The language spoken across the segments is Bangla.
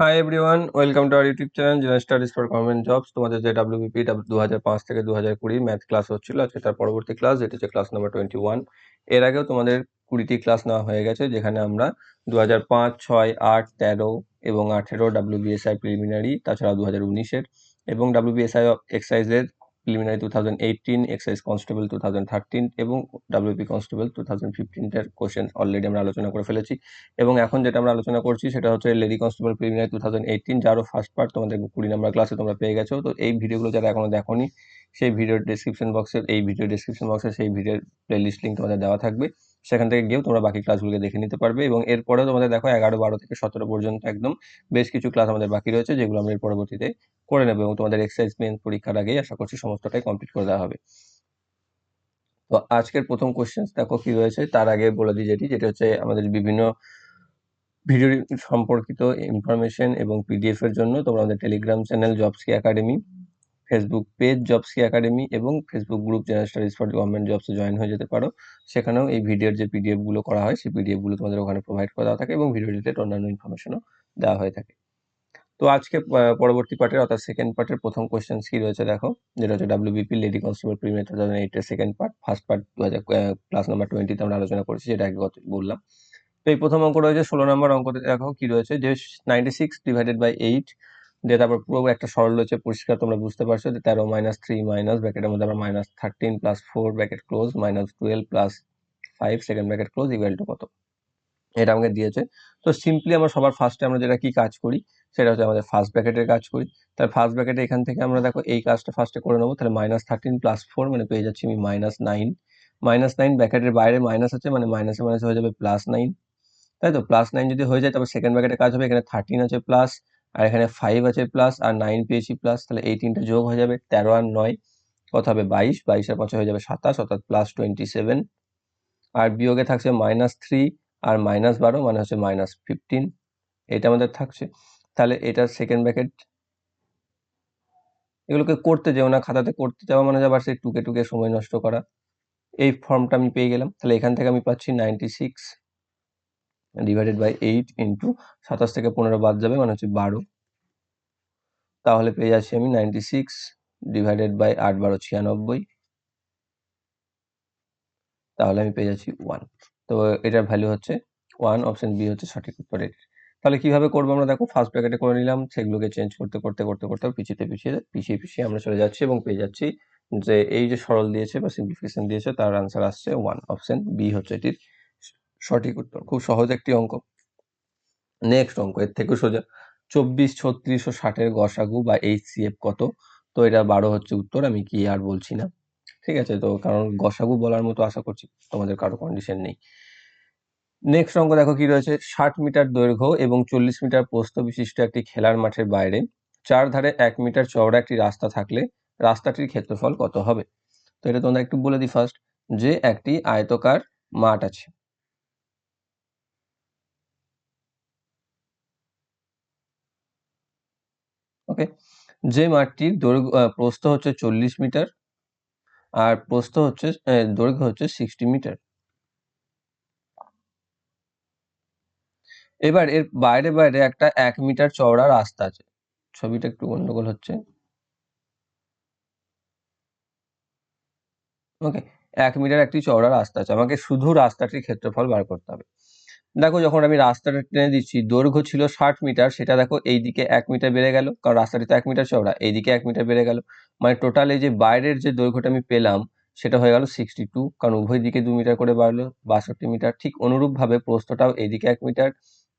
Hi everyone welcome to our YouTube channel general studies for government jobs তোমাদের যে ডাব্লিউবিপি দু হাজার পাঁচ থেকে দু হাজার কুড়ি ম্যাথ ক্লাস হচ্ছিল, আজকে তার পরবর্তী ক্লাস যেটি হচ্ছে ক্লাস নাম্বার টোয়েন্টি ওয়ানের আগেও তোমাদের কুড়িটি ক্লাস নেওয়া হয়ে গেছে, যেখানে আমরা দু হাজার পাঁচ, ছয়, আট, তেরো এবং আঠেরো ডাব্লিউবিএসআই প্রিলিমিনারি তাছাড়া দু হাজার উনিশের এবং WBSI এক্সাইজের preliminary two thousand eighteen excise constable two thousand thirteen এবং ডাব্লিউপি কনস্টেবল টু থাউজেন্ড ফিফটিনটার কোশ্চেন অলরেডি আমরা আলোচনা করে ফেলেছি। এবং এখন যেটা আমরা আলোচনা করছি সেটা হচ্ছে lady constable preliminary two thousand eighteen যারও first part তোমাদের কুড়ি নাম্বার ক্লাসে তোমরা পেয়ে গেছো। তো এই ভিডিওগুলো যারা এখনও দেখোনি, সেই ভিডিওর ডিসক্রিপশন বক্সের এই ভিডিও ডিসক্রিপশন বক্সে সেই ভিডিওর প্লেলিস্ট লিঙ্ক তোমাদের দেওয়া থাকবে। সেখান থেকে গিয়েও তোমরা বাকি ক্লাসগুলোকে দেখে নিতে পারবে এবং এরপরেও তোমাদের দেখো এগারো, বারো থেকে সতেরো পর্যন্ত একদম বেশ কিছু ক্লাস আমাদের বাকি রয়েছে যেগুলো আমরা এর পরবর্তীতে করে নেব এবং তোমাদের এক্সারসাইজ মেন পরীক্ষার আগেই আশা করছি সমস্তটাই কমপ্লিট করে দেওয়া হবে। তো আজকের প্রথম কোশ্চেন দেখো কি রয়েছে, তার আগে বলে দিই যেটি যেটি হচ্ছে আমাদের বিভিন্ন ভিডিও সম্পর্কিত ইনফরমেশন এবং পিডিএফ এর জন্য তোমরা আমাদের টেলিগ্রাম চ্যানেল জবসকি একাডেমি ফেসবুক পেজ জবসকি একাডেমি এবং Facebook group general studies for government জবসে join হয়ে যেতে পারো, সেখানেও এই ভিডিওর যে পিডিএফগুলো করা হয়, সেই পিডিএফগুলো তোমাদের ওখানে প্রোভাইড করা থাকে এবং ভিডিও রিলেটেড অন্যান্য ইনফরমেশনও দেওয়া হয়ে থাকে। তো আজকে পরবর্তী পার্টের অর্থাৎ সেকেন্ড পার্টের প্রথম কোয়েশ্চেন কি রয়েছে দেখো, যেটা হচ্ছে WBP lady constable premier two thousand এইটের সেকেন্ড পার্ট ফার্স্ট পার্ট দু হাজার ক্লাস নাম্বার টোয়েন্টিতে আমরা আলোচনা করছি, যেটা আগে বললাম। তো এই প্রথম অঙ্ক রয়েছে, ষোলো নম্বর অঙ্কতে দেখো কি রয়েছে, যে ninety six divided by eight দিয়ে তারপর পুরো একটা সরল রয়েছে পরিষ্কার, তোমরা বুঝতে পারছ যে তেরো মাইনাস থ্রি মাইনাস ব্র্যাকেটের মধ্যে আবার minus thirteen plus four bracket close minus twelve plus five second bracket close equal to কত? এটা আমাকে দিয়েছে। তো সিম্পলি আমরা সবার ফার্স্টে আমরা যেটা কি কাজ করি, সেটা হচ্ছে আমাদের ফার্স্ট ব্র্যাকেটের কাজ করি। তার ফার্স্ট ব্র্যাকেটে এখান থেকে আমরা দেখো এই কাজটা ফার্স্টে করে নেব, তাহলে মাইনাস থার্টিন প্লাস ফোর মানে পেয়ে যাচ্ছি আমি মাইনাস নাইন মাইনাস নাইন ব্র্যাকেটের বাইরে মাইনাস আছে মানে মাইনাসে মাইনাস হয়ে যাবে প্লাস নাইন তাই তো? প্লাস নাইন যদি হয়ে যায় তবে সেকেন্ড ব্র্যাকেটে কাজ হবে, এখানে থার্টিন আছে প্লাস আর এখানে ফাইভ আছে প্লাস আর নাইন পেয়েছি প্লাস তাহলে এই তিনটা যোগ হয়ে যাবে তেরো আর নয়। কত হবে বাইশ বাইশের পাঁচে হয়ে যাবে সাতাশ, অর্থাৎ প্লাস টোয়েন্টি সেভেন আর বিয়োগে থাকছে মাইনাস থ্রি আর মাইনাস বারো মানে হচ্ছে মাইনাস ফিফটিন এটা আমাদের থাকছে। তাহলে এটা সেকেন্ড ব্র্যাকেট এগুলোকে করতে যেও না, খাতাতে করতে যাওয়া মানে আবার সেই টুকে টুকে সময় নষ্ট করা। এই ফর্মটা আমি পেয়ে গেলাম। তাহলে এখান থেকে আমি পাচ্ছি ninety six divided by eight into সাতাশ থেকে পনেরো বাদ যাবে মানে হচ্ছে বারো। তাহলে পেয়ে যাচ্ছি আমি নাইনটি সিক্স ডিভাইডেড বাই আট বারো ছিয়ানব্বই। তাহলে আমি পেয়ে যাচ্ছি ওয়ান তো এটার ভ্যালু হচ্ছে ওয়ান অপশন বি হচ্ছে সঠিক উত্তর এটির তাহলে কীভাবে করব আমরা? দেখো ফার্স্ট প্যাকেটে করে নিলাম, সেগুলোকে চেঞ্জ করতে করতে করতে করতে পিছিয়ে পিছিয়ে পিছিয়ে পিছিয়ে আমরা চলে যাচ্ছি এবং পেয়ে যাচ্ছি যে এই যে সরল দিয়েছে বা সিম্পলিফিকেশন দিয়েছে, তার আনসার আসছে ওয়ান অপশন বি হচ্ছে এটির সঠিক উত্তর, খুব সহজ একটি অঙ্ক। নেক্সট অঙ্ক, এর থেকে সোজা। চব্বিশ, ছত্রিশ ও ষাটের গসাগু বা এইচ সি এফ কত? তো এটা বারো হচ্ছে উত্তর, আমি কি আর বলছি না। ঠিক আছে, তো কারণ গসাগু বলার মতো আশা করছি, তোমাদের কারও কন্ডিশন নেই। নেক্সট অঙ্ক দেখো কি রয়েছে। ষাট মিটার দৈর্ঘ্য এবং চল্লিশ মিটার প্রস্থ বিশিষ্ট একটি খেলার মাঠের বাইরে। চার ধারে এক মিটার চওড়া একটি রাস্তা থাকলে রাস্তাটির ক্ষেত্রফল কত হবে? তো এটা তোমরা একটু বলে দিই ফার্স্ট যে একটি আয়তকার মাঠ আছে। ওকে যে মাঠটির দৈর্ঘ্য প্রস্থ হচ্ছে চল্লিশ মিটার আর প্রস্থ হচ্ছে দৈর্ঘ্য হচ্ছে সিক্সটি মিটার। এবার এর বাইরে বাইরে একটা এক মিটার চওড়া রাস্তা আছে। ছবিটা একটু গন্ডগোল হচ্ছে। ওকে এক মিটার একটি চওড়া রাস্তা আছে। আমাকে শুধু রাস্তাটির ক্ষেত্রফল বার করতে হবে। দেখো যখন আমি রাস্তাটা টেনে দিচ্ছি, দৈর্ঘ্য ছিল ষাট মিটার, সেটা দেখো এইদিকে এক মিটার বেড়ে গেল, কারণ রাস্তাটি তো এক মিটার চওড়া, এইদিকে এক মিটার বেড়ে গেল। মানে টোটাল এই যে বাইরের যে দৈর্ঘ্যটা আমি পেলাম, সেটা হয়ে গেল সিক্সটি টু কারণ উভয় দিকে দু মিটার করে বাড়লো, বাষট্টি মিটার। ঠিক অনুরূপভাবে প্রস্থটাও এদিকে এক মিটার,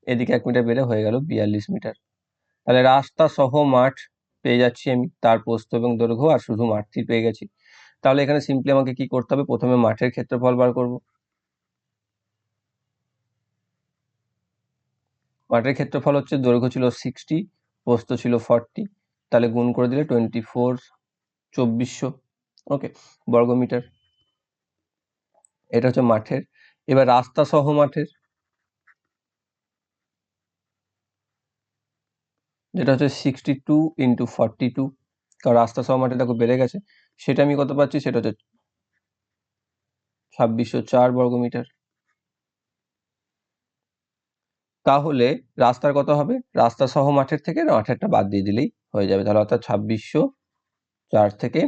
এদিকে এক মিটার বেড়ে হয়ে গেল বিয়াল্লিশ মিটার। তাহলে রাস্তা সহ মাঠ পেয়ে যাচ্ছি আমি, তার প্রস্থ এবং দৈর্ঘ্য আর শুধু মাঠটি পেয়ে গেছি। তাহলে এখানে সিম্পলি আমাকে কি করতে হবে? প্রথমে মাঠের ক্ষেত্রফল বার করব। মাঠের ক্ষেত্রফল হচ্ছে দৈর্ঘ্য ছিল সিক্সটি প্রস্থ ছিল ফর্টি তাহলে গুণ করে দিলে টোয়েন্টি ফোর চব্বিশশো ওকে বর্গমিটার। এটা হচ্ছে মাঠের। এবার রাস্তা সহ মাঠের। যেটা হচ্ছে sixty two into forty two কারণ রাস্তা সহ মাঠে দেখো বেড়ে গেছে। সেটা আমি কত পাচ্ছি? সেটা হচ্ছে ছাব্বিশশো চার বর্গমিটার। তাহলে রাস্তার কত হবে? রাস্তা সহ মাঠের থেকে না বাদ দিয়ে দিলেই হয়ে যাবে। তাহলে অর্থাৎ ছাব্বিশশো চার থেকে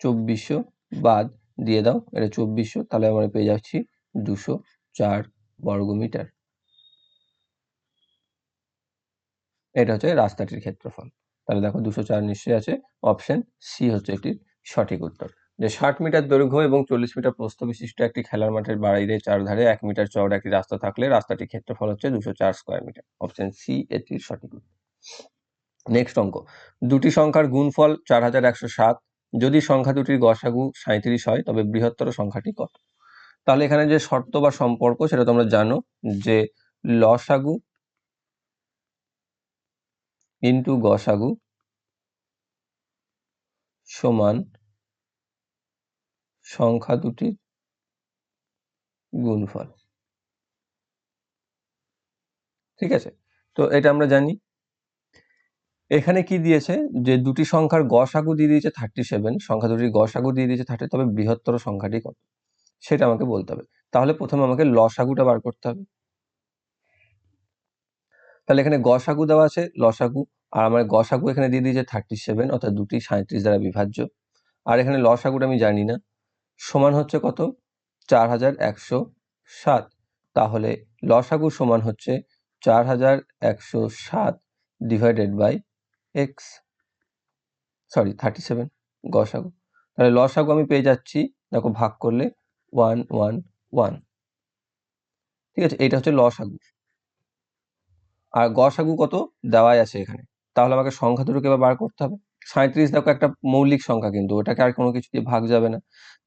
চব্বিশশো বাদ দিয়ে দাও। এটা চব্বিশশো, তাহলে আমরা পেয়ে যাচ্ছি দুশো চার বর্গমিটার এটা হচ্ছে রাস্তাটির ক্ষেত্রফল। তাহলে দেখো দুশো চার নিশ্চয়ই আছে। অপশন সি হচ্ছে এটির সঠিক উত্তর। যে ষাট মিটার দৈর্ঘ্য এবং চল্লিশ মিটার প্রস্থ বিশিষ্ট একটি খেলার মাঠের বাইরে চারধারে এক মিটার চওড়া একটি রাস্তা থাকলে রাস্তাটির ক্ষেত্রফল হচ্ছে দুশো চার স্কোয়ার মিটার অপশন সি এটির সঠিক নেক্সট অঙ্ক। দুটি সংখ্যার গুণফল চার হাজার একশো সাত। যদি সংখ্যা দুটির গসাগু সাঁত্রিশ হয়, তবে বৃহত্তর সংখ্যাটি কত? তাহলে এখানে যে শর্ত বা সম্পর্ক, সেটা তোমরা জানো যে লসাগু ইন্টু গসাগু সমান সংখ্যা দুটির গুণফল। ঠিক আছে? তো এটা আমরা জানি। এখানে কি দিয়েছে? যে দুটি সংখ্যার গসাগু দিয়ে দিয়েছে থার্টি সেভেন সংখ্যা দুটির গসাগু দিয়ে দিয়েছে থার্টি তবে বৃহত্তর সংখ্যাটি কত? সেটা আমাকে বলতে হবে। তাহলে প্রথমে আমাকে লসাগুটা বার করতে হবে। তাহলে এখানে গসাগু দেওয়া আছে লসাগু আর আমার গসাগু এখানে দিয়ে দিয়েছে থার্টি সেভেন অর্থাৎ দুটি সাঁত্রিশ দ্বারা বিভাজ্য। আর এখানে লসাগুটা আমি জানি না। সমান হচ্ছে কত? চার হাজার একশো সাত। তাহলে লসাগু সমান হচ্ছে চার হাজার একশো সাত divided by X sorry thirty seven গসাগু। তাহলে লসাগু আমি পেয়ে যাচ্ছি, দেখো ভাগ করলে ওয়ান ওয়ান ওয়ান ঠিক আছে এটা হচ্ছে লসাগু। আর গসাগু কত? দেওয়াই আছে এখানে। তাহলে আমাকে সংখ্যা দুটোকে এবার বার করতে হবে। সাঁত্রিশ দেখো একটা মৌলিক সংখ্যা কিন্তু, ওটাকে আর কোনো কিছু দিয়ে ভাগ যাবে না।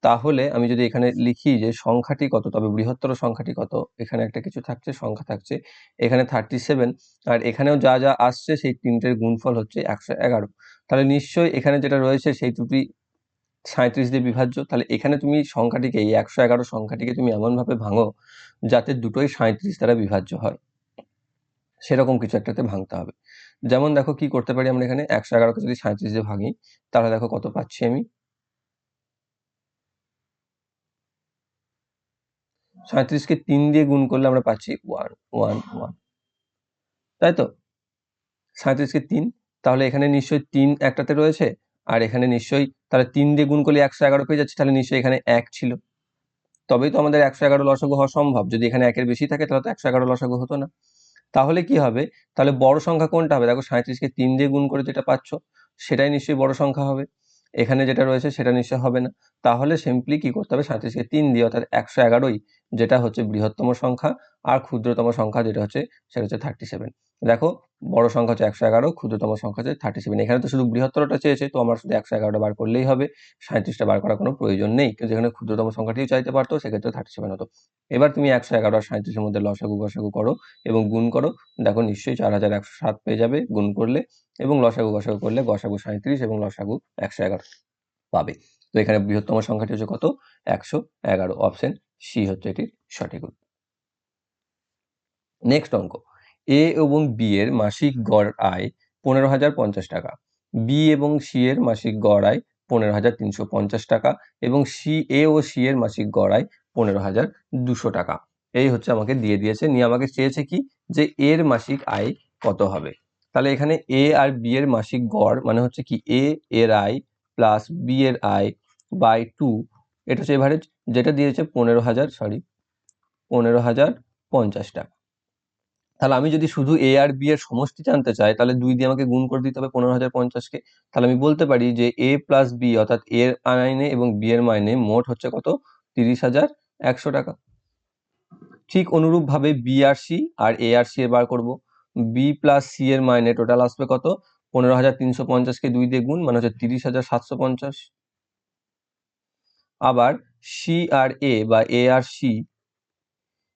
তাহলে আমি যদি এখানে লিখি যে সংখ্যাটি কত, তবে বৃহত্তর সংখ্যাটি কত, এখানে একটা কিছু থাকছে, সংখ্যা থাকছে, এখানে থার্টি সেভেন আর এখানেও যা যা আসছে সেই তিনটের গুণফল হচ্ছে একশো এগারো। তাহলে নিশ্চয়ই এখানে যেটা রয়েছে সেই দুটি সাঁত্রিশ দিয়ে বিভাজ্য, তাহলে এখানে তুমি সংখ্যাটিকে, এই একশো এগারো সংখ্যাটিকে তুমি এমনভাবে ভাঙো যাতে দুটোই সাঁত্রিশ দ্বারা বিভাজ্য হয়। সেরকম কিছু একটাতে ভাঙতে হবে। যেমন দেখো কি করতে পারি আমরা এখানে? একশো এগারোকে যদি সাঁত্রিশ দিয়ে ভাঙি, তাহলে দেখো কত পাচ্ছি আমি? সাঁত্রিশকে তিন দিয়ে গুণ করলে আমরা পাচ্ছি ওয়ান ওয়ান ওয়ান তাই তো? সাঁত্রিশকে তিন, তাহলে এখানে নিশ্চয়ই তিন একটাতে রয়েছে, আর এখানে নিশ্চয়ই তাহলে তিন দিয়ে গুণ করলে একশো এগারো পেয়ে যাচ্ছে, তাহলে নিশ্চয়ই এখানে এক ছিল। তবেই তো আমাদের একশো এগারো লসাগু হওয়া সম্ভব, যদি এখানে একের বেশি থাকে তাহলে তো একশো এগারো লসাগু হতো না। তাহলে কি হবে? তাহলে বড় সংখ্যা কোনটা হবে? দেখো সাঁত্রিশকে তিন দিয়ে গুণ করে যেটা পাচ্ছ, সেটাই নিশ্চয়ই বড় সংখ্যা হবে। এখানে যেটা রয়েছে সেটা নিশ্চয় হবে না। তাহলে সিম্পলি কি করতে হবে? সাঁত্রিশকে তিন দিয়ে, অর্থাৎ একশো এগারোই যেটা হচ্ছে বৃহত্তম সংখ্যা আর ক্ষুদ্রতম সংখ্যা যেটা হচ্ছে সেটা হচ্ছে থার্টি সেভেন দেখো, বড় সংখ্যা হচ্ছে একশো এগারো, ক্ষুদ্রতম সংখ্যা হচ্ছে থার্টি সেভেন এখানে তো শুধু বৃহত্তরটা চেয়েছে, তো আমার শুধু একশো এগারোটা বার করলেই হবে। সাঁত্রিশটা বার করার কোনো প্রয়োজন নেই, কিন্তু যেখানে ক্ষুদ্রতম সংখ্যাটিও চাইতে পারতো, সেক্ষেত্রে থার্টি সেভেন হতো। এবার তুমি একশো এগারো আর সাঁত্রিশের মধ্যে লসাগু, গসাগু করো এবং গুণ করো। দেখো নিশ্চয়ই চার হাজার একশো সাত পেয়ে যাবে গুণ করলে এবং লসাগু, গসাগু করলে গসাগু সাঁত্রিশ এবং লসাগু একশো এগারো পাবে। তো এখানে বৃহত্তম সংখ্যাটি হচ্ছে কত? একশো এগারো। অপশন সি হচ্ছে এটির সঠিক উত্তর। নেক্সট অঙ্ক। এ এবং বি এর মাসিক গড় আয় পনেরো হাজার পঞ্চাশ টাকা। বি এবং সি এর মাসিক গড় আয় পনেরো হাজার তিনশো পঞ্চাশ টাকা এবং সি এ ও সি এর মাসিক গড় আয় পনেরো হাজার দুশো টাকা। এই হচ্ছে আমাকে দিয়ে দিয়েছে। নিয়ে আমাকে চেয়েছে কি? যে এর মাসিক আয় কত হবে? তাহলে এখানে এ আর বি এর মাসিক গড় মানে হচ্ছে কি এ এর আয় প্লাস বি এর আয় বাই টু এটা হচ্ছে এভারেজ যেটা দিয়েছে পনেরো হাজার সরি পনেরো হাজার পঞ্চাশ টাকা। তাহলে আমি যদি শুধু এ আর বি এর সমষ্টি জানতে চাই, তাহলে দুই দিয়ে আমাকে গুণ করে দিতে হবে পনেরো হাজার পঞ্চাশকে তাহলে আমি বলতে পারি যে এ প্লাস বি অর্থাৎ এর মাইনে এবং বি এর মাইনে মোট হচ্ছে কত? তিরিশ হাজার একশো টাকা। ঠিক অনুরূপভাবে বি আর সি আর এ আর সি এর বার করব। বি প্লাস সি এর মাইনে টোটাল আসবে কত? পনেরো হাজার তিনশো পঞ্চাশকে দুই দিয়ে গুণ মানে হচ্ছে তিরিশ হাজার সাতশো পঞ্চাশ। আবার সি আর এ বা এ আর সি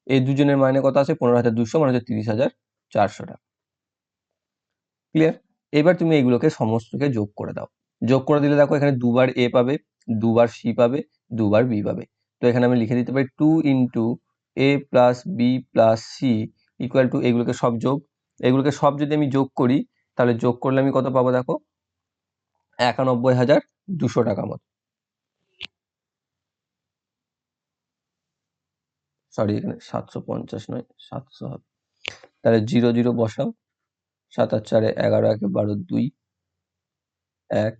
এই দুজনের মাইনে কত আছে? পনেরো হাজার দুশো মানে হচ্ছে তিরিশ হাজার চারশো টাকা। ক্লিয়ার এবার তুমি এগুলোকে সমস্তকে যোগ করে দাও। যোগ করে দিলে দেখো এখানে দুবার এ পাবে, দুবার সি পাবে, দুবার বি পাবে। তো এখানে আমি লিখে দিতে পারি two into A plus B plus C equal to এগুলোকে সব যোগ। এগুলোকে সব যদি আমি যোগ করি, তাহলে যোগ করলে আমি কত পাবো দেখো? একানব্বই হাজার দুশো টাকা মতো। সরি এখানে সাতশো পঞ্চাশ নয়, সাতশো হবে। তাহলে জিরো জিরো বসাও, সাত আর চারে এগারো, একে বারো দুই, এক,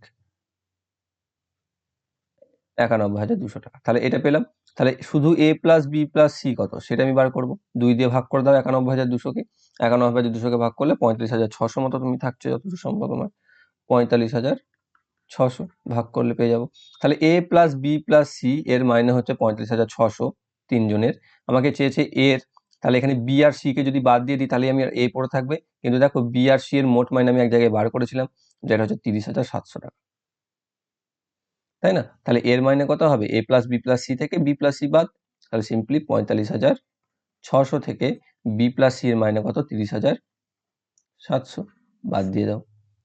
একানব্বই, হাজার দুশো টাকা। তাহলে এটা পেলাম। তাহলে শুধু A plus B plus C কত? সেটা আমি বার করব। দুই দিয়ে ভাগ করে দাও, একানব্বই হাজার দুশোকে একানব্বই হাজার দুশোকে ভাগ করলে পঁয়ত্রিশ হাজার ছশো মতো তুমি থাকছো, যতটুকু সম্ভব আমার পঁয়তাল্লিশ হাজার ছশো ভাগ করলে পেয়ে যাব। তাহলে A plus B plus C এর মাইনে হচ্ছে পঁয়ত্রিশ হাজার ছশো। তিনজনের। আমাকে চেয়েছে এর। তাহলে এখানে বি আর সি কে যদি বাদ দিয়ে দিই, তাহলে আমি আর এ পড়ে থাকবে। কিন্তু দেখো বি আর সি এর মোট মাইনে আমি এক জায়গায় বার করেছিলাম, যেটা হচ্ছে তিরিশ হাজার সাতশো টাকা। তাই না? তাহলে এর মাইনে কত হবে? A plus B plus C থেকে বি প্লাস সি বাদ, তাহলে সিম্পলি পঁয়তাল্লিশ হাজার ছশো থেকে বি প্লাস সি এর মাইনে কত? তিরিশ হাজার সাতশো। বাদ দিয়ে দাও।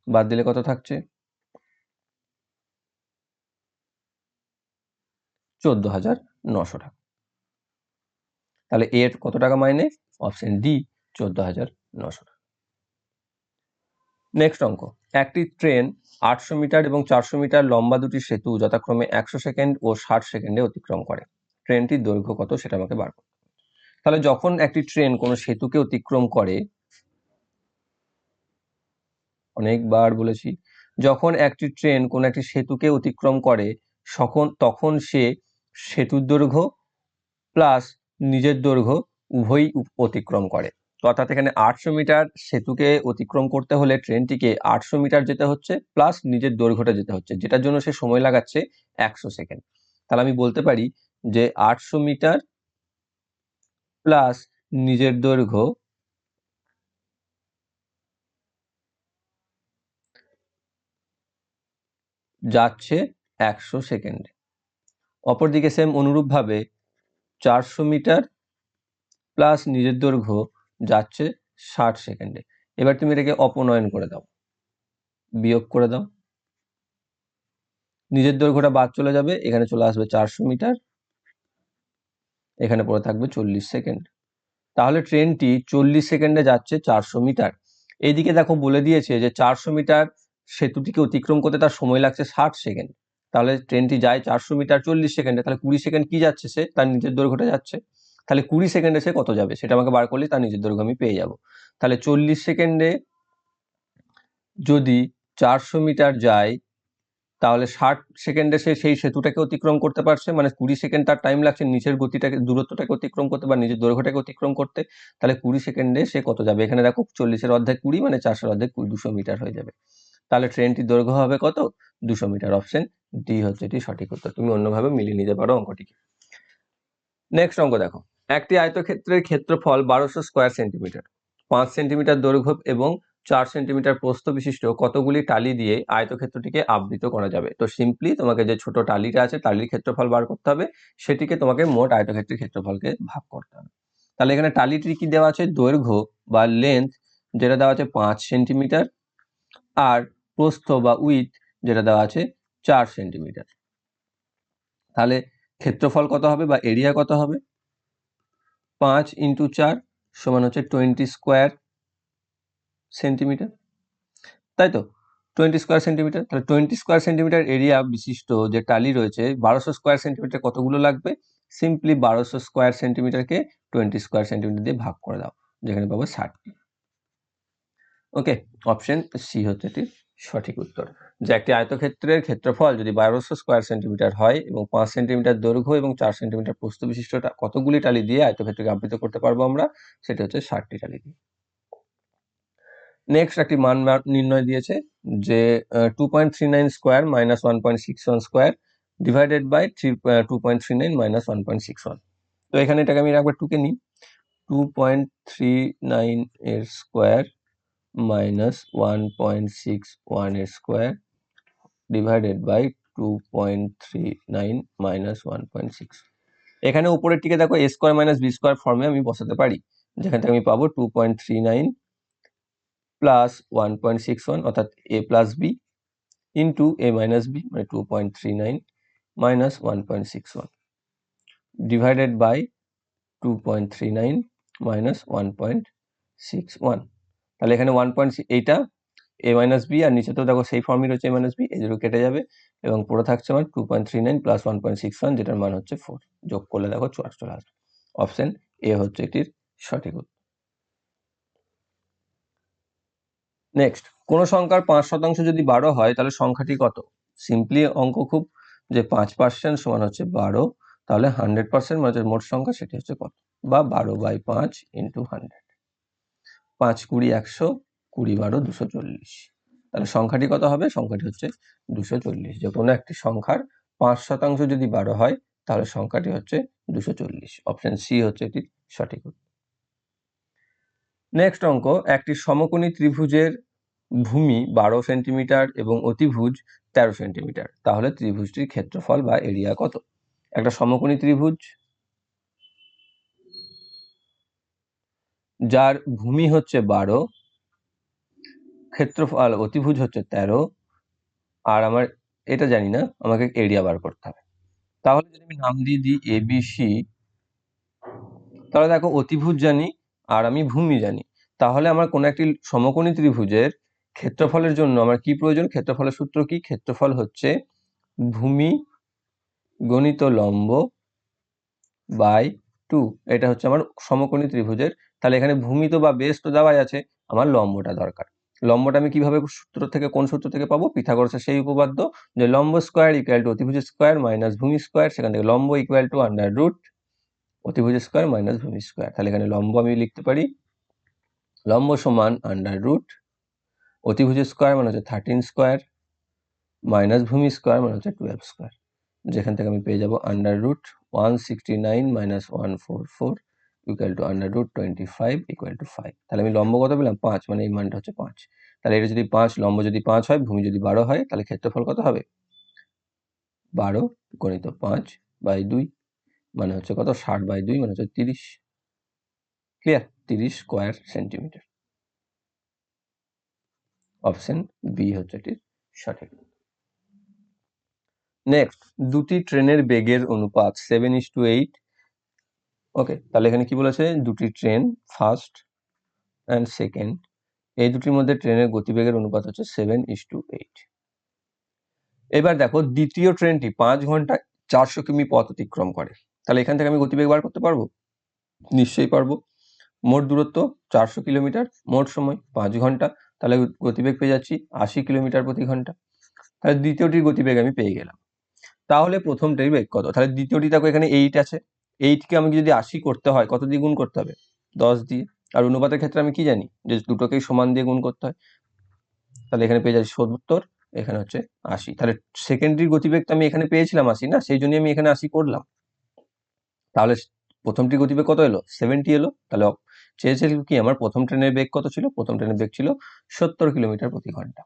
বাদ দিলে কত থাকছে? চোদ্দ হাজার নশো টাকা। তাহলে এর কত টাকা মাইনে অপশন ডি চোদ্দ হাজার নশো নেক্সট অঙ্ক। একটি ট্রেন আটশো মিটার এবং চারশো মিটার লম্বা দুটি সেতু যথাক্রমে একশো সেকেন্ড ও ষাট সেকেন্ডে অতিক্রম করে। ট্রেনটির দৈর্ঘ্য কত সেটা আমাকে বার করতে তাহলে যখন একটি ট্রেন কোনো সেতুকে অতিক্রম করে, অনেকবার বলেছি, যখন একটি ট্রেন কোনো একটি সেতুকে অতিক্রম করে, সখন তখন সে সেতুর দৈর্ঘ্য প্লাস নিজের দৈর্ঘ্য উভয়ই অতিক্রম করে। অর্থাৎ এখানে আটশো মিটার সেতুকে অতিক্রম করতে হলে ট্রেনটিকে আটশো মিটার যেতে হচ্ছে প্লাস নিজের দৈর্ঘ্যটা যেতে হচ্ছে, যেটার জন্য সে সময় লাগাচ্ছে একশো সেকেন্ড। তাহলে আমি বলতে পারি যে আটশো মিটার প্লাস নিজের দৈর্ঘ্য যাচ্ছে একশো সেকেন্ডে। অপরদিকে সেম অনুরূপভাবে চারশো মিটার প্লাস নিজের দৈর্ঘ্য যাচ্ছে ষাট সেকেন্ডে। এবার তুমি এটাকে অপনয়ন করে দাও। বিয়োগ করে দাও। নিজের দৈর্ঘ্যটা বাদ চলে যাবে, এখানে চলে আসবে চারশো মিটার। এখানে পড়ে থাকবে চল্লিশ সেকেন্ড। তাহলে ট্রেনটি চল্লিশ সেকেন্ডে যাচ্ছে চারশো মিটার। এইদিকে দেখো বলে দিয়েছে যে চারশো মিটার সেতুটিকে অতিক্রম করতে তার সময় লাগছে ষাট সেকেন্ড। তাহলে ট্রেনটি যায় চারশো মিটার চল্লিশ সেকেন্ডে তাহলে কুড়ি সেকেন্ড কি যাচ্ছে সে? তার নিজের দৈর্ঘ্যটা যাচ্ছে। তাহলে কুড়ি সেকেন্ডে সে কত যাবে? সেটা আমাকে বার করলে তার নিজের দৈর্ঘ্য আমি পেয়ে যাব। তাহলে চল্লিশ সেকেন্ডে যদি চারশো মিটার যায়, তাহলে ষাট সেকেন্ডে সে সেই সেতুটাকে অতিক্রম করতে পারছে। মানে কুড়ি সেকেন্ড তার টাইম লাগছে নিচের গতিটাকে, দূরত্বটাকে অতিক্রম করতে বা নিজের দৈর্ঘ্যটাকে অতিক্রম করতে। তাহলে কুড়ি সেকেন্ডে সে কত যাবে? এখানে দেখো চল্লিশের অর্ধেক কুড়ি মানে চারশোর অর্ধেক দুশো মিটার হয়ে যাবে। তাহলে ট্রেনটির দৈর্ঘ্য হবে কত? দুশো মিটার অপশন ডি হচ্ছে এটি সঠিক উত্তর। তুমি অন্যভাবে মিলিয়ে নিতে পারো অঙ্কটিকে। নেক্সট অঙ্ক দেখো। একটি আয়তক্ষেত্রের ক্ষেত্রফল বারোশো স্কোয়ার সেন্টিমিটার পাঁচ সেন্টিমিটার দৈর্ঘ্য এবং চার সেন্টিমিটার প্রস্থ বিশিষ্ট কতগুলি টালি দিয়ে আয়তক্ষেত্রটিকে আবৃত করা যাবে? তো সিম্পলি তোমাকে যে ছোট টালিটা আছে, টালির ক্ষেত্রফল বার করতে হবে। সেটিকে তোমাকে মোট আয়তক্ষেত্রের ক্ষেত্রফলকে ভাগ করতে হবে। তাহলে এখানে টালিটির কি দেওয়া আছে? দৈর্ঘ্য বা লেন্থ যেটা দেওয়া আছে পাঁচ সেন্টিমিটার আর প্রস্থ বা উইথ যেটা দেওয়া আছে চার সেন্টিমিটার। তাহলে ক্ষেত্রফল কত হবে বা এরিয়া কত হবে? পাঁচ ইন্টু চার সমান হচ্ছে টোয়েন্টি স্কোয়ার সেন্টিমিটার। তাই তো? Twenty square centimetre. তাহলে টোয়েন্টি স্কোয়ার সেন্টিমিটার এরিয়া বিশিষ্ট যে টালি রয়েছে, বারোশো স্কোয়ার সেন্টিমিটার কতগুলো লাগবে? সিম্পলি বারোশো স্কোয়ার সেন্টিমিটারকে টোয়েন্টি স্কোয়ার সেন্টিমিটার দিয়ে ভাগ করে দাও, যেখানে পাবো ষাটটি ওকে, অপশন সি হচ্ছে এটির সঠিক উত্তর। যে একটি আয়তক্ষেত্রের ক্ষেত্রফল যদি বারোশো স্কোয়ার সেন্টিমিটার হয় এবং পাঁচ সেন্টিমিটার দৈর্ঘ্য এবং চার সেন্টিমিটার প্রস্থ বিশিষ্ট কতগুলি টালি দিয়ে আয়তক্ষেত্রকে আবৃত করতে পারব আমরা? সেটা হচ্ছে ষাটটি টালি দিয়ে। নেক্সট একটি মান নির্ণয় দিয়েছে যে two point three nine square minus one point six one square divided by three two point three nine minus one point six one তো এখানে এটাকে আমি একবার টুকে নিই। টু পয়েন্ট থ্রি নাইন এর square minus one point six ওয়ানের square divided by two point three nine minus one point six এখানে উপরের টিকে দেখো A square minus B square ফর্মে আমি বসাতে পারি। যেখান থেকে আমি পাবো two point three nine plus one point six one অর্থাৎ A plus B into A minus B মানে two point three nine minus one point six one divided by two point three nine minus one point six one তাহলে এখানে ওয়ান পয়েন্ট এইটা এ মাইনাস বি আর নিচে তো দেখো সেই ফর্মই রয়েছে এ মাইনাস বি এই দুটো কেটে যাবে এবং পুরো থাকছে আমার two point three nine plus one point six one যেটার মান হচ্ছে ফোর যোগ করলে দেখো চুয়াত্তর চলে আসবে। অপশন এ হচ্ছে এটির সঠিক উত্তর। নেক্সট কোন সংখ্যার পাঁচ শতাংশ যদি বারো হয়, তাহলে সংখ্যাটি কত? সিম্পলি অঙ্ক খুব যে পাঁচ পার্সেন্ট সমান হচ্ছে বারো, তাহলে হান্ড্রেড পার্সেন্ট মানে মোট সংখ্যা, সেটি হচ্ছে কত? বা বারো বাই পাঁচ ইন্টু হান্ড্রেড পাঁচ কুড়ি একশো কুড়ি বারো দুশো চল্লিশ। তাহলে সংখ্যাটি কত হবে? সংখ্যাটি হচ্ছে দুশো চল্লিশ। যে কোনো একটি সংখ্যার পাঁচ শতাংশ যদি বারো হয়, তাহলে সংখ্যাটি হচ্ছে দুশো চল্লিশ। অপশন সি হচ্ছে এটি সঠিক নেক্সট অঙ্ক, একটি সমকোণী ত্রিভুজের ভূমি বারো সেন্টিমিটার এবং অতিভুজ তেরো সেন্টিমিটার। তাহলে ত্রিভুজটির ক্ষেত্রফল বা এরিয়া কত? একটা সমকোণী ত্রিভুজ, যার ভূমি হচ্ছে বারো ক্ষেত্রফল অতিভুজ হচ্ছে তেরো। আর আমার এটা জানি না, আমাকে এরিয়া বার করতে হবে। তাহলে যদি আমি নাম দিয়ে দিই এ বি সি তাহলে দেখো অতিভুজ জানি আর আমি ভূমি জানি। তাহলে আমার কোনো একটি সমকোণী ত্রিভুজের ক্ষেত্রফলের জন্য আমার কি প্রয়োজন? ক্ষেত্রফলের সূত্র কি? ক্ষেত্রফল হচ্ছে ভূমি গণিত লম্ব বাই টু। এটা হচ্ছে আমার সমকোণী ত্রিভুজের। তাহলে এখানে ভূমি তো বা বেস তো দেওয়াই আছে, আমার লম্বটা দরকার। লম্বটা আমি কীভাবে সূত্র থেকে, কোন সূত্র থেকে পাবো? পিথাগোরাসের সেই উপপাদ্য যে লম্ব স্কোয়ার ইকুয়াল টু অতিভুজ স্কোয়ার মাইনাস ভূমি স্কোয়ার সেখান থেকে লম্ব ইকুয়াল টু আন্ডার রুট অতিভুজ স্কোয়ার মাইনাস ভূমি স্কোয়ার তাহলে এখানে লম্ব আমি লিখতে পারি। লম্ব সমান আন্ডার রুট অতিভুজ স্কোয়ার মানে হচ্ছে থার্টিন স্কোয়ার মাইনাস ভূমি স্কোয়ার মানে হচ্ছে টুয়েলভ স্কোয়ার যেখান থেকে আমি পেয়ে যাব under root one sixty nine minus one four four equal to under root twenty five equal to five তাহলে আমি লম্ব কত পেলাম? পাঁচ মানে এই মানটা হচ্ছে পাঁচ। তাহলে এটা যদি পাঁচ, লম্ব যদি পাঁচ হয়, ভূমি যদি বারো হয়, তাহলে ক্ষেত্রফল কত হবে? বারো গণিত পাঁচ বাই দুই মানে হচ্ছে কত? ষাট বাই দুই মানে হচ্ছে তিরিশ। ক্লিয়ার তিরিশ স্কোয়ার সেন্টিমিটার অপশন বি হচ্ছে এটির সঠিক। নেক্সট দুটি ট্রেনের বেগের অনুপাত seven is to eight okay তাহলে এখানে কি বলেছে? দুটি ট্রেন ফার্স্ট অ্যান্ড সেকেন্ড এই দুটির মধ্যে ট্রেনের গতিবেগের অনুপাত হচ্ছে সেভেন ইস টু এইট এবার দেখো, দ্বিতীয় ট্রেনটি পাঁচ ঘণ্টা চারশো কিমি পথ অতিক্রম করে। তাহলে এখান থেকে আমি গতিবেগ বার করতে পারব? নিশ্চয়ই পারব। মোট দূরত্ব চারশো কিলোমিটার মোট সময় পাঁচ ঘণ্টা। তাহলে গতিবেগ পেয়ে যাচ্ছি আশি কিলোমিটার প্রতি ঘণ্টা। তাহলে দ্বিতীয়টির গতিবেগ আমি পেয়ে গেলাম। তাহলে প্রথমটির বেগ কত? তাহলে দ্বিতীয়টি দেখো এখানে এইট আছে। এইটকে আমাকে যদি আশি করতে হয়, কত দিয়ে গুণ করতে হবে? দশ দিয়ে। আর অনুপাতের ক্ষেত্রে আমি কি জানি? যে দুটোকেই সমান দিয়ে গুণ করতে হয়। তাহলে এখানে পেয়ে যাচ্ছি সত্তর, এখানে হচ্ছে আশি। তাহলে সেকেন্ডারি গতিবেগ তো আমি এখানে পেয়েছিলাম আশি না? সেই জন্যই আমি এখানে আশি করলাম। তাহলে প্রথমটি গতিবেগ কত এলো? সেভেন্টি এলো। তাহলে চেয়েছিল কি? আমার প্রথম ট্রেনের বেগ কত ছিল? প্রথম ট্রেনের বেগ ছিল সত্তর কিলোমিটার প্রতি ঘণ্টা।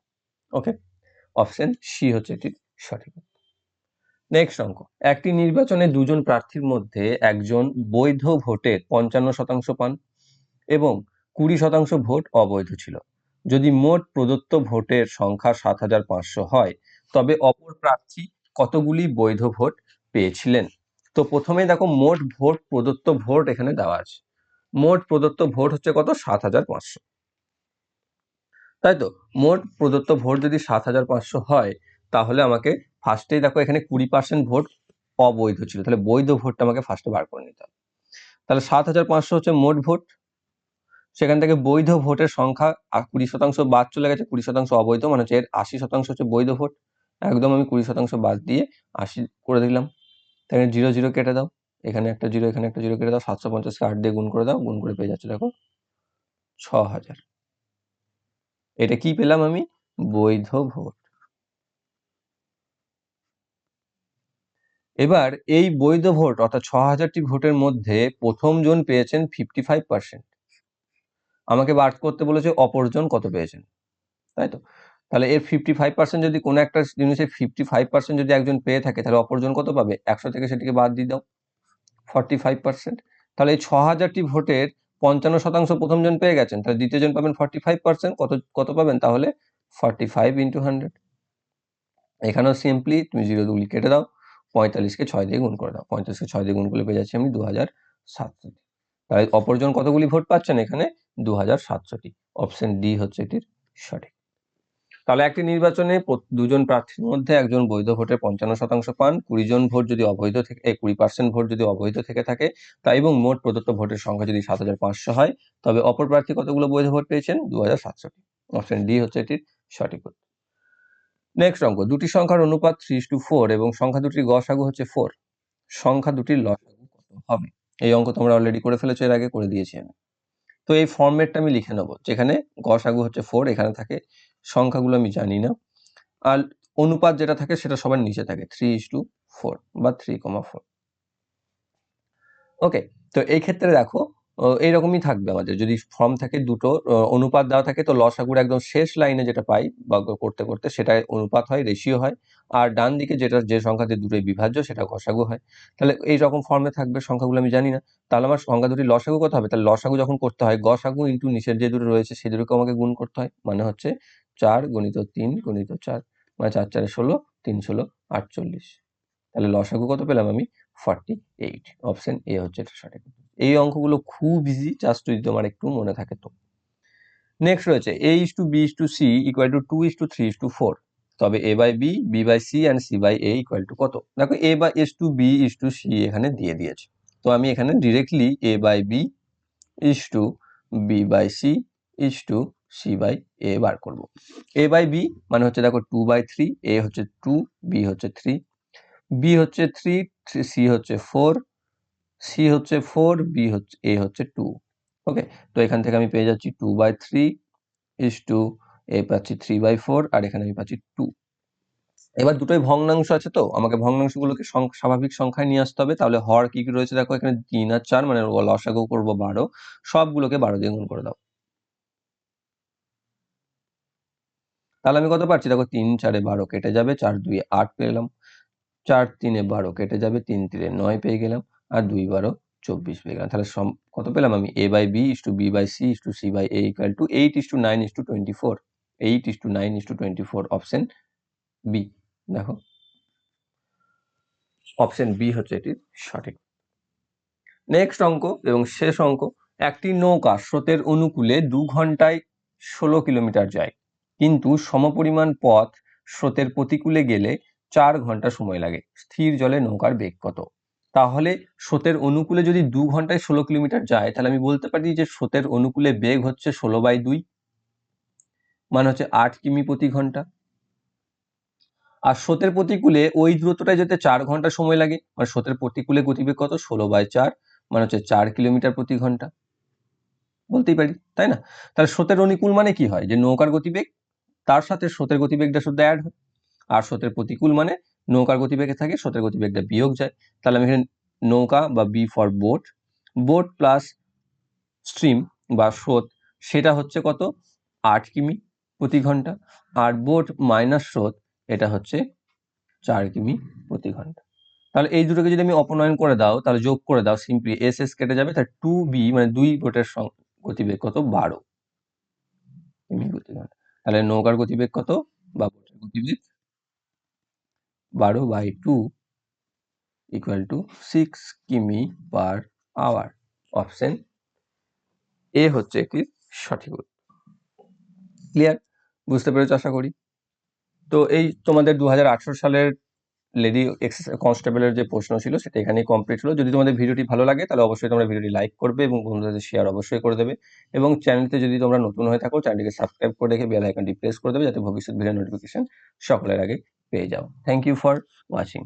ওকে অপশন সি হচ্ছে এটির সঠিক নেক্সট অঙ্ক. একটি নির্বাচনে দুজন প্রার্থীর মধ্যে একজন বৈধ ভোটের পঞ্চান্ন শতাংশ পান এবং কুড়ি শতাংশ ভোট অবৈধ ছিল। যদি মোট প্রদত্ত ভোটের সংখ্যা সাত হাজার পাঁচশো হয়, তবে অপর প্রার্থী কতগুলি বৈধ ভোট পেয়েছিলেন? তো প্রথমে দেখো মোট ভোট প্রদত্ত ভোট এখানে দেওয়া আছে। মোট প্রদত্ত ভোট হচ্ছে কত? সাত হাজার পাঁচশো। তাই তো? মোট প্রদত্ত ভোট যদি সাত হাজার পাঁচশো হয়, তাহলে আমাকে ফার্স্টেই দেখো এখানে কুড়ি পার্সেন্ট ভোট অবৈধ ছিল। তাহলে বৈধ ভোটটা আমাকে ফার্স্টে বার করে নিতে হবে। তাহলে সাত হাজার পাঁচশো হচ্ছে মোট ভোট। সেখান থেকে বৈধ ভোটের সংখ্যা কুড়ি শতাংশ বাদ চলে গেছে। কুড়ি শতাংশ অবৈধ মানে হচ্ছে এর আশি শতাংশ হচ্ছে বৈধ ভোট। একদম আমি কুড়ি শতাংশ বাদ দিয়ে আশি করে দিলাম। তাহলে জিরো জিরো কেটে দাও। এখানে একটা জিরো এখানে একটা জিরো কেটে দাও। সাতশো পঞ্চাশকে আট দিয়ে গুণ করে দাও। গুণ করে পেয়ে যাচ্ছে দেখো ছ হাজার এটা কি পেলাম আমি? বৈধ ভোট। এবার এই বৈধ ভোট, অর্থাৎ ছ হাজারটি ভোটের মধ্যে প্রথম জন পেয়েছেন ফিফটি ফাইভ পার্সেন্ট আমাকে বার করতে বলেছে অপরজন কত পেয়েছেন? তাই তো? তাহলে এর ফিফটি ফাইভ পার্সেন্ট যদি কোনো একটা জিনিসের ফিফটি ফাইভ পার্সেন্ট যদি একজন পেয়ে থাকে, তাহলে অপরজন কত পাবে? একশো থেকে সেটিকে বাদ দিয়ে দাও। ফর্টি ফাইভ পার্সেন্ট তাহলে এই ছ হাজারটি ভোটের পঞ্চান্ন শতাংশ প্রথমজন পেয়ে গেছেন, তাহলে দ্বিতীয়জন পাবেন ফর্টি ফাইভ পার্সেন্ট কত কত পাবেন? তাহলে ফর্টি ফাইভ ইন্টু হান্ড্রেড এখানেও সিম্পলি তুমি জিরো দুগুলি কেটে দাও। পঁয়তাল্লিশকে ছয় দিয়ে গুণ করে দাও। পঁয়তাল্লিশকে ছয় দিয়ে গুণ করলে পেয়ে যাচ্ছি আমি দু হাজার সাতশোটি। তাহলে অপরজন কতগুলি ভোট পাচ্ছেন এখানে? দু হাজার সাতশোটি। অপশন ডি হচ্ছে এটির সঠিক। তাহলে একটি নির্বাচনে দুজন প্রার্থীর মধ্যে একজন বৈধ ভোটের পঞ্চান্ন শতাংশ পান, কুড়ি জন ভোট যদি অবৈধ থেকে কুড়ি পার্সেন্ট ভোট যদি অবৈধ থেকে থাকে তা এবং মোট প্রদত্ত ভোটের সংখ্যা যদি সাত হাজার পাঁচশো হয়, তবে অপর প্রার্থী কতগুলো বৈধ ভোট পেয়েছেন? দু হাজার সাতশোটি। অপশন ডি হচ্ছে এটির সঠিক উত্তর। নেক্সট অঙ্ক, দুটি সংখ্যার অনুপাত থ্রি টু ফোর এবং সংখ্যা দুটির গসাগু হচ্ছে ফোর সংখ্যা দুটির লসাগু কত হবে? এই অঙ্ক তোমরা অলরেডি করে ফেলেছো, এর আগে করে দিয়েছি আমি। তো এই ফর্মেটটা আমি লিখে নেব, যেখানে গসাগু হচ্ছে ফোর এখানে থাকে সংখ্যাগুলো আমি জানি না। আর অনুপাত যেটা থাকে সেটা সবার নিচে থাকে থ্রি ইস টু ফোর বা থ্রি কমা ফোর ওকে তো এই ক্ষেত্রে দেখো এইরকমই থাকবে আমাদের। যদি ফর্ম থাকে দুটো অনুপাত দেওয়া থাকে তো লসাগুর একদম শেষ লাইনে যেটা পাই বা করতে করতে সেটা অনুপাত হয় রেশিও হয়। আর ডান দিকে যেটা, যে সংখ্যাতে দুটোই বিভাজ্য সেটা গসাগু হয়। তাহলে এই রকম ফর্মে থাকবে সংখ্যাগুলো আমি জানি না। তাহলে আমার সংখ্যা দুটি লসাগু কত হবে? তাহলে লসাগু যখন করতে হয় গসাগু ইন্টু নিচের যে দুটো রয়েছে সেই দুটোকে আমাকে গুণ করতে হয়। মানে হচ্ছে চার গণিত তিন গণিত চার মানে চার চারে ষোলো, তিন ষোলো, আটচল্লিশ। তাহলে লসাগু কত পেলাম আমি? ফর্টি এইট অপশন এ হচ্ছে এটা সঠিক এই অঙ্কগুলো খুব ইজি জাস্ট যদি তোমার একটু মনে থাকে তো। নেক্সট রয়েছে A is to B is to C equal to two is to three is to four তবে A by B B by C and C by A equal to কত? দেখো A by is to B is to C এখানে দিয়ে দিয়েছে। তো আমি এখানে directly A by B is to B by C is to C by A বার করব। এ বাই বি মানে হচ্ছে দেখো টু বাই থ্রি এ হচ্ছে টু বি হচ্ছে থ্রি বি হচ্ছে থ্রি সি হচ্ছে ফোর সি হচ্ছে ফোর বি হচ্ছে এ হচ্ছে টু ওকে তো এখান থেকে আমি পেয়ে যাচ্ছি two by three is to A পাচ্ছি থ্রি বাই ফোর আর এখানে আমি পাচ্ছি টু এবার দুটোই ভগ্নাংশ আছে তো? আমাকে ভগ্নাংশগুলোকে স্বাভাবিক সংখ্যায় নিয়ে আসতে হবে, তাহলে হর কি কি রয়েছে? দেখো এখানে তিন আর চার মানে লসাগু করব বারো, সবগুলোকে বারো দিয়ে গুণ করে দাও। তাহলে আমি কত পাচ্ছি? দেখো তিন চারে বারো কেটে যাবে, চার দুই আট পেলাম চার তিনে বারো কেটে যাবে, তিন তিনে নয় পেয়ে গেলাম আর দুই বারো চব্বিশ পেয়ে গেলাম তাহলে সম, কত পেলাম আমি? A by B is to B by C is to C by A equal to eight is to nine is to twenty four eight is to nine is to twenty four option B দেখো। অপশন বি হচ্ছে এটির সঠিক। নেক্সট অঙ্ক এবং শেষ অঙ্ক। একটি নৌকা স্রোতের অনুকূলে দু ঘন্টায় ষোলো কিলোমিটার যায়। কিন্তু সমপরিমাণ পথ স্রোতের প্রতিকূলে গেলে চার ঘণ্টা সময় লাগে। স্থির জলে নৌকার বেগ কত? তাহলে স্রোতের অনুকূলে যদি দু ঘন্টায় ষোলো কিলোমিটার যায়, তাহলে আমি বলতে পারি যে স্রোতের অনুকূলে বেগ হচ্ছে ষোলো বাই দুই মানে হচ্ছে আট কিমি প্রতি ঘণ্টা। আর স্রোতের প্রতিকূলে ওই দূরত্বটায় যেতে চার ঘণ্টা সময় লাগে মানে স্রোতের প্রতিকূলে গতিবেগ কত? ষোলো বাই চার মানে হচ্ছে চার কিলোমিটার প্রতি ঘণ্টা। বলতেই পারি, তাই না? তাহলে স্রোতের অনুকূল মানে কি হয়? যে নৌকার গতিবেগ, তার সাথে স্রোতের গতিবেগটা শুধু অ্যাড হয়। আর স্রোতের প্রতিকূল মানে নৌকার গতিবেগে থাকে, স্রোতের গতিবেগটা বিয়োগ যায়। তাহলে আমি এখানে নৌকা বা B for boat boat plus stream বা স্রোত, সেটা হচ্ছে কত? আট কিমি প্রতি ঘণ্টা। আর বোট মাইনাস স্রোত, এটা হচ্ছে চার কিমি প্রতি ঘণ্টা। তাহলে এই দুটোকে যদি আমি অপনয়ন করে দাও, তাহলে যোগ করে দাও সিম্পলি এস এস কেটে যাবে, তাহলে টু বি মানে দুই বোটের গতিবেগ কত? বারো কিমি প্রতি ঘণ্টা। তাহলে নৌকার গতিবেগ কত? বা বোটের গতিবেগ বারো by two equal to six কিমি পার আওয়ার অপশন এ হচ্ছে একটি সঠিক ক্লিয়ার বুঝতে পেরেছ আশা করি? তো এই তোমাদের দু সালের লেডি কনস্টেবলের যে প্রশ্ন ছিল সেটা এখানেই কমপ্লিট হলো। যদি তোমাদের ভিডিওটি ভালো লাগে, তাহলে অবশ্যই তোমরা ভিডিওটি লাইক করবে এবং বন্ধুদের শেয়ার অবশ্যই করে দেবে। এবং চ্যানেলতে যদি তোমরা নতুন হয়ে থাকো চ্যানেলটিকে সাবস্ক্রাইব করে রেখে বেল আইকনটি প্রেস করে দেবে, যাতে ভবিষ্যৎ ভিডিও নোটিফিকেশন সকলের আগে পেয়ে যাও। Thank you for watching